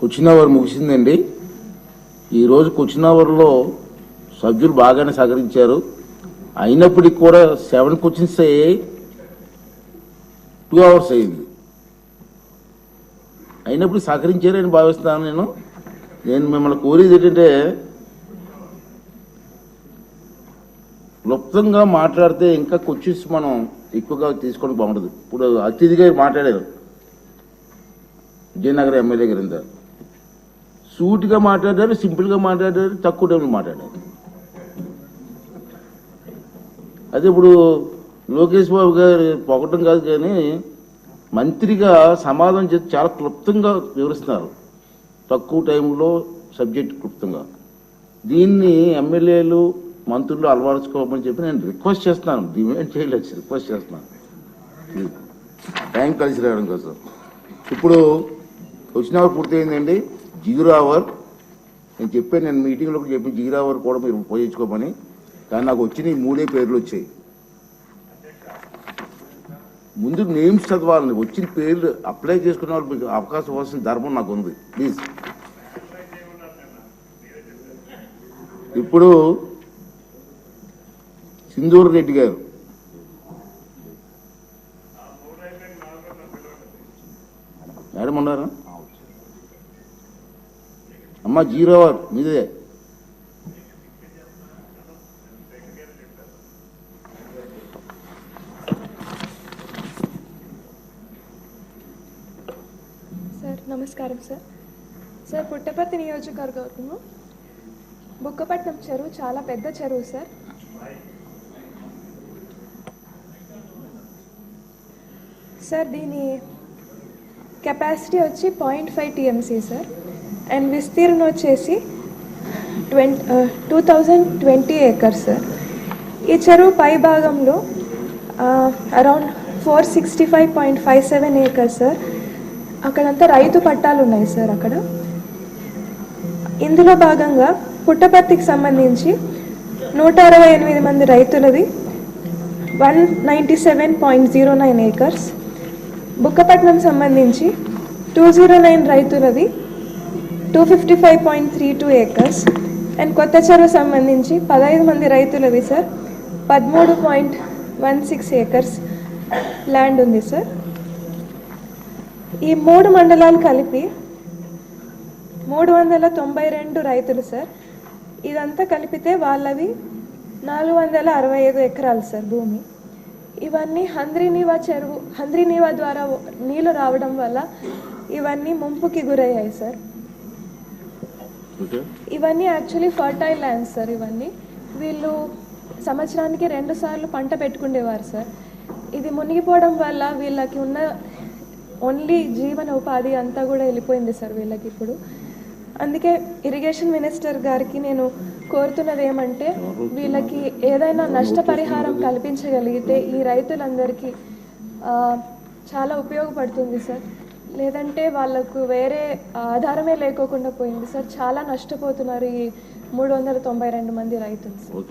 Question hour ముగిసిందండి. ఈరోజు question అవర్లో సభ్యులు బాగానే సహకరించారు. అయినప్పటికీ కూడా సెవెన్ క్వశ్చన్స్ అయ్యాయి టూ అవర్స్ అయింది. అయినప్పుడు సహకరించారని భావిస్తున్నాను నేను. నేను మిమ్మల్ని కోరేది ఏంటంటే క్లుప్తంగా మాట్లాడితే ఇంకా క్వశ్చన్స్ మనం ఎక్కువగా తీసుకోవడం బాగుండదు. ఇప్పుడు అతిథిగా మాట్లాడారు. విజయనగరం ఎమ్మెల్యే గారింద సూటిగా మాట్లాడారు సింపుల్గా మాట్లాడారు తక్కువ టైంలో మాట్లాడారు. అదే ఇప్పుడు లోకేష్ బాబు గారు పొగటం కాదు కానీ మంత్రిగా సమాధానం చేసి చాలా క్లుప్తంగా వివరిస్తున్నారు. తక్కువ టైంలో సబ్జెక్ట్ క్లుప్తంగా. దీన్ని ఎమ్మెల్యేలు మంత్రులు అలవరుచుకోమని చెప్పి నేను రిక్వెస్ట్ చేస్తున్నాను. డిమాండ్ చేయలేదు రిక్వెస్ట్ చేస్తున్నాను. టైం కలిసి రావడం కోసం. ఇప్పుడు వచ్చిన పూర్తయిందండి. జీరో అవర్ నేను చెప్పాను నేను మీటింగ్లో కూడా చెప్పి జీరో కూడా మీరు ఉపయోగించుకోమని. కానీ నాకు వచ్చినాయి ఈ మూడే పేర్లు వచ్చాయి. ముందు నేమ్స్ చదవాలని వచ్చిన పేర్లు అప్లై చేసుకున్న వాళ్ళు మీకు అవకాశం ఇవ్వాల్సిన ధర్మం నాకు ఉంది. ప్లీజ్. ఇప్పుడు సింధూర్ రెడ్డి గారు. మేడం ఉన్నారా? అమ్మ జీరో అవర్ మీదే. సార్ నమస్కారం సార్. సార్ పుట్టపర్తి నియోజకవర్గము బుక్కపట్నం చెరువు చాలా పెద్ద చెరువు సార్. సార్ దీని కెపాసిటీ వచ్చి point five TMC sir. And విస్తీర్ణం వచ్చేసి twenty two thousand twenty acres sir ఈ చెరువు పై భాగంలో around four sixty five point five seven acres sir అక్కడంతా రైతు పట్టాలు ఉన్నాయి సార్ అక్కడ. ఇందులో భాగంగా పుట్టపర్తికి సంబంధించి నూట అరవై ఎనిమిది మంది రైతులది one ninety seven point zero nine acres Bukkapatnam సంబంధించి two zero nine రైతులది two fifty five point three two acres. And కొత్త చెరువు సంబంధించి పదహైదు మంది రైతులది సార్. పదమూడు point one six acres land ఉంది సార్. ఈ మూడు మండలాలు కలిపి మూడు వందల తొంభై రెండు రైతులు సార్. ఇదంతా కలిపితే వాళ్ళవి నాలుగు వందల అరవై ఐదు ఎకరాలు సార్ భూమి. ఇవన్నీ హంద్రీనీవా చెరువు హంద్రీనీవా ద్వారా నీళ్ళు రావడం వల్ల ఇవన్నీ ముంపుకి గురయ్యాయి సార్. ఇవన్నీ యాక్చువల్లీ ఫర్టైల్ ల్యాండ్స్ సార్ ఇవన్నీ. వీళ్ళు సంవత్సరానికి రెండు సార్లు పంట పెట్టుకునేవారు సార్ ఇది మునిగిపోవడం వల్ల వీళ్ళకి ఉన్న ఓన్లీ జీవన ఉపాధి అంతా కూడా వెళ్ళిపోయింది సార్ వీళ్ళకి ఇప్పుడు. అందుకే ఇరిగేషన్ మినిస్టర్ గారికి నేను కోరుతున్నది ఏమంటే వీళ్ళకి ఏదైనా నష్టపరిహారం కల్పించగలిగితే ఈ రైతులందరికీ చాలా ఉపయోగపడుతుంది సార్ లేదంటే వాళ్ళకు వేరే ఆధారమే లేకోకుండా పోయింది. సార్ చాలా నష్టపోతున్నారు ఈ మూడు వందల తొంభై రెండు మంది రైతులు. సార్